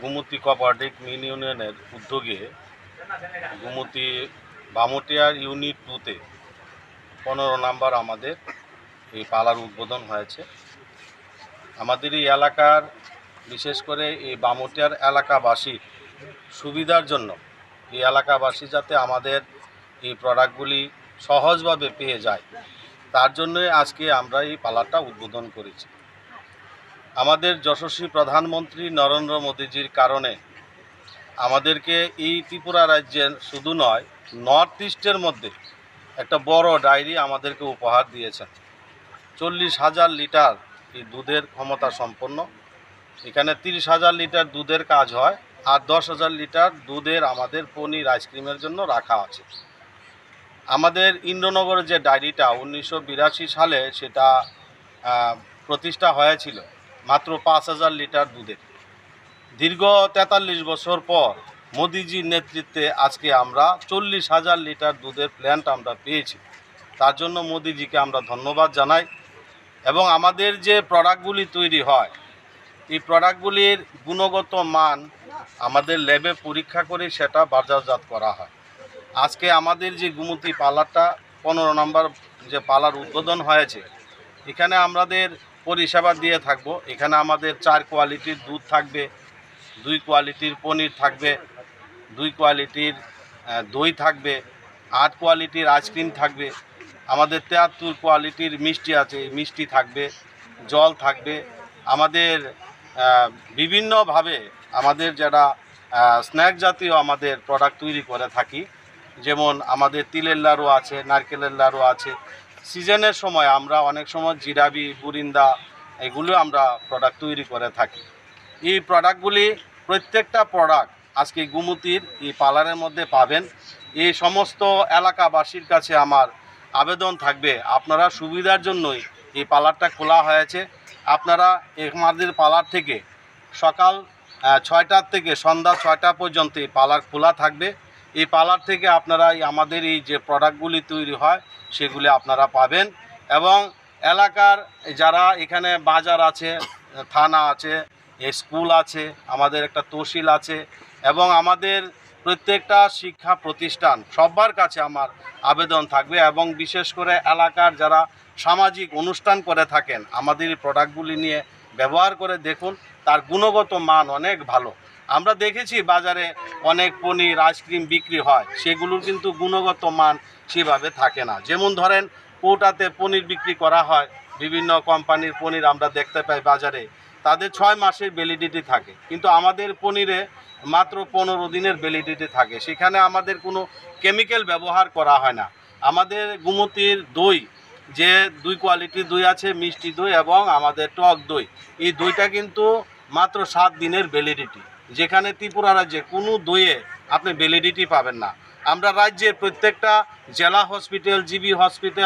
Gumti cooperative মিল ইউনিয়নের উদ্যোগে Gumti বামুটিয়ার unit টুতে পনেরো নাম্বার আমাদের এই পালার উদ্বোধন হয়েছে। আমাদের এই এলাকার, বিশেষ করে এই বামুটিয়ার এলাকাবাসীর সুবিধার জন্য এই এলাকাবাসী যাতে আমাদের এই প্রোডাক্টগুলি সহজভাবে পেয়ে যায়, তার জন্যই আজকে আমরা এই পালাটা উদ্বোধন করেছি। আমাদের যশস্বী প্রধানমন্ত্রী নরেন্দ্র মোদীজির কারণে আমাদেরকে এই ত্রিপুরা রাজ্যের শুধু নয় নর্থ ইস্টের মধ্যে একটা বড় ডায়েরি আমাদেরকে উপহার দিয়েছেন। চল্লিশ হাজার লিটার এই দুধের ক্ষমতা সম্পন্ন। এখানে তিরিশ হাজার লিটার দুধের কাজ হয় আর দশ হাজার লিটার দুধের আমাদের পনির আইসক্রিমের জন্য রাখা আছে। আমাদের ইন্দ্রনগরের যে ডায়েরিটা উনিশশো বিরাশি সালে সেটা প্রতিষ্ঠা হয়েছিল মাত্র পাঁচ হাজার লিটার দুধের। দীর্ঘ তেতাল্লিশ বছর পর মোদিজির নেতৃত্বে আজকে আমরা চল্লিশ হাজার লিটার দুধের প্ল্যান্ট আমরা পেয়েছি। তার জন্য মোদিজিকে আমরা ধন্যবাদ জানাই এবং আমাদের যে প্রোডাক্টগুলি তৈরি হয়, এই প্রোডাক্টগুলির গুণগত মান আমাদের ল্যাবে পরীক্ষা করে সেটা বাজারজাত করা হয়। আজকে আমাদের যে গুমতি পার্লারটা পনেরো নম্বর যে পার্লার উদ্বোধন হয়েছে, এখানে আমাদের পরিষেবা দিয়ে থাকব। এখানে আমাদের চার কোয়ালিটির দুধ থাকবে, দুই কোয়ালিটির পনির থাকবে, দুই কোয়ালিটির দই থাকবে, আট কোয়ালিটির আইসক্রিম থাকবে, আমাদের তেয়াত্তর কোয়ালিটির মিষ্টি আছে মিষ্টি থাকবে, জল থাকবে। আমাদের বিভিন্নভাবে আমাদের যারা স্ন্যাক জাতীয় আমাদের প্রোডাক্ট তৈরি করে থাকি, যেমন আমাদের তিলের লাড়ু আছে, নারকেলের লাড়ু আছে সিজনের সময় আমরা অনেক সময় জিরাবি বুরিন্দা এগুলো আমরা প্রোডাক্ট তৈরি করে থাকি। এই প্রোডাক্টগুলি প্রত্যেকটা প্রোডাক্ট আজকে গুমতির এই পার্লারের মধ্যে পাবেন। এই সমস্ত এলাকাবাসীর কাছে আমার আবেদন থাকবে, আপনারা সুবিধার জন্যই এই পার্লারটা খোলা হয়েছে। আপনারা আমাদের পার্লার থেকে সকাল ছয়টার থেকে সন্ধ্যা ছয়টা পর্যন্ত এই পার্লার খোলা থাকবে। এই পার্লার থেকে আপনারা আমাদের এই যে প্রোডাক্টগুলি তৈরি হয় সেগুলি আপনারা পাবেন। এবং এলাকার যারা এখানে বাজার আছে, থানা আছে স্কুল আছে, আমাদের একটা তহসিল আছে, এবং আমাদের প্রত্যেকটা শিক্ষা প্রতিষ্ঠান সবার কাছে আমার আবেদন থাকবে। এবং বিশেষ করে এলাকার যারা সামাজিক অনুষ্ঠান করে থাকেন, আমাদের প্রোডাক্টগুলি নিয়ে ব্যবহার করে দেখুন, তার গুণগত মান অনেক ভালো। আমরা দেখেছি বাজারে অনেক পনির, আইসক্রিম বিক্রি হয়, সেগুলোর কিন্তু গুণগত মান সেভাবে থাকে না। যেমন ধরেন কৌটাতে পনির বিক্রি করা হয়, বিভিন্ন কোম্পানির পনির আমরা দেখতে পাই বাজারে, তাদের ছয় মাসের ভ্যালিডিটি থাকে। কিন্তু আমাদের পনিরে মাত্র পনেরো দিনের ভ্যালিডিটি থাকে। সেখানে আমাদের কোনো কেমিক্যাল ব্যবহার করা হয় না। আমাদের গুমতির দই যে দুই কোয়ালিটি দই আছে, মিষ্টি দই এবং আমাদের টক দই। এই দইটা কিন্তু মাত্র সাত দিনের ভ্যালিডিটি যেখানে ত্রিপুরা রাজ্যে কোনো দইয়ে আপনি ভ্যালিডিটি পাবেন না। আমরা রাজ্যের প্রত্যেকটা জেলা হসপিটাল জিবি হসপিটাল